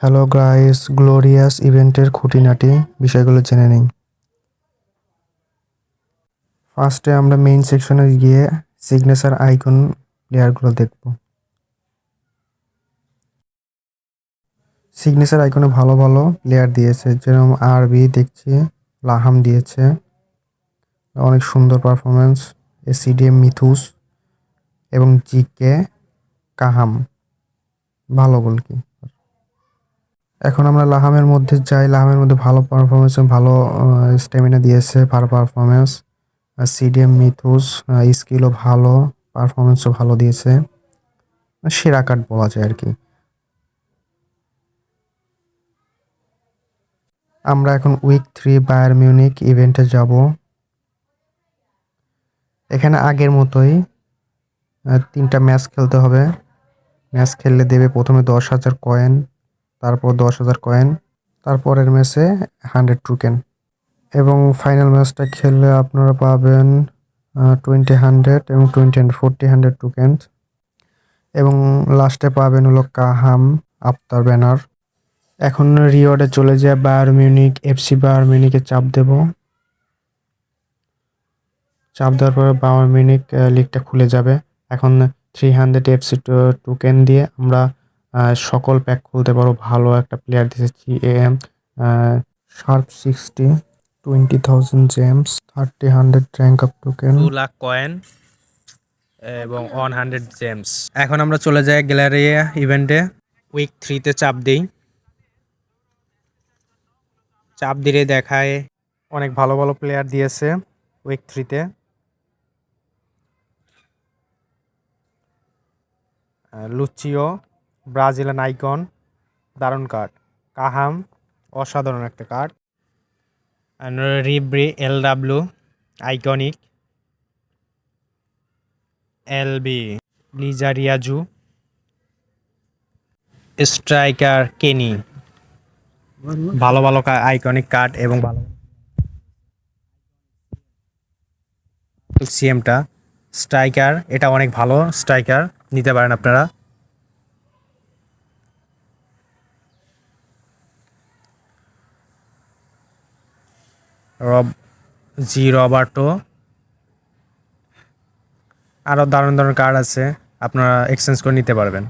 Hello guys glorious ইভেন্টের খুঁটিনাটি বিষয়গুলো জেনে নিই। ফার্স্টে আমরা মেইন সেকশনে গিয়ে সিগনেচার আইকন প্লেয়ারগুলো দেখব। সিগনেচার আইকনে ভালো ভালো প্লেয়ার দিয়েছে। যেরকম আরবি দেখছি, লাহাম দিয়েছে। অনেক সুন্দর পারফরমেন্স এসিডিএম মিথুস এবং জিকে কাহাম। ভালো বল কি এখন আমরা লাহামের মধ্যে যাই। লাহামের মধ্যে ভালো পারফরমেন্স ভালো স্টেমিনা দিয়েছে, ভালো পারফরমেন্স সিডিএম মিথুস স্কিলও ভালো পারফরমেন্সও ভালো দিয়েছে। সেরা কার্ড বলা যায় আর কি। আমরা এখন উইক থ্রি বায়ার মিউনিক ইভেন্টে যাব। এখানে আগের মতোই তিনটা ম্যাচ খেলতে হবে। ম্যাচ খেললে দেবে প্রথমে দশ হাজার কয়েন তারপর দশ হাজার কয়েন তারপরের ম্যাচে হান্ড্রেড টুকেন এবং ফাইনাল ম্যাচটা খেললে আপনারা পাবেন টোয়েন্টি হান্ড্রেড এবং twenty hundred forty hundred token এবং লাস্টে পাবেন হলো কাহাম, আফতার ব্যানার। এখন রিওয়ার্ডে চলে যায় বায়ার মিউনিক এফসি বায়ার মিউনিকে চাপ দেব। চাপ দেওয়ার পরে বায়ার মিউনিক লিগটা খুলে যাবে। এখন থ্রি হান্ড্রেড এফসি টোকেন দিয়ে আমরা সকল প্যাক খুলতে পারো। ভালো একটা প্লেয়ার দিয়েছি A M sharp sixty twenty thousand gems thirty hundred rank up token two lakh coin এবং ওয়ান হান্ড্রেড জেমস এখন আমরা চলে যাই গ্যালারিয়া ইভেন্টে উইক থ্রিতে চাপ দিই। চাপ দিলে দেখায় অনেক ভালো ভালো প্লেয়ার দিয়েছে উইক থ্রিতে লুচিও। ব্রাজিলান আইকন, দারুণ কার্ড কাহাম, অসাধারণ একটা card রিব্রি L W iconic LB Lizarazu striker কেনি ভালো ভালো আইকনিক কার্ড এবং ভালো সিএমটা স্ট্রাইকার এটা অনেক ভালো স্ট্রাইকার নিতে পারেন আপনারা। রব জি রবার্টো। আরও দারুণ দারুণ কার্ড আছে আপনারা এক্সচেঞ্জ করে নিতে পারবেন।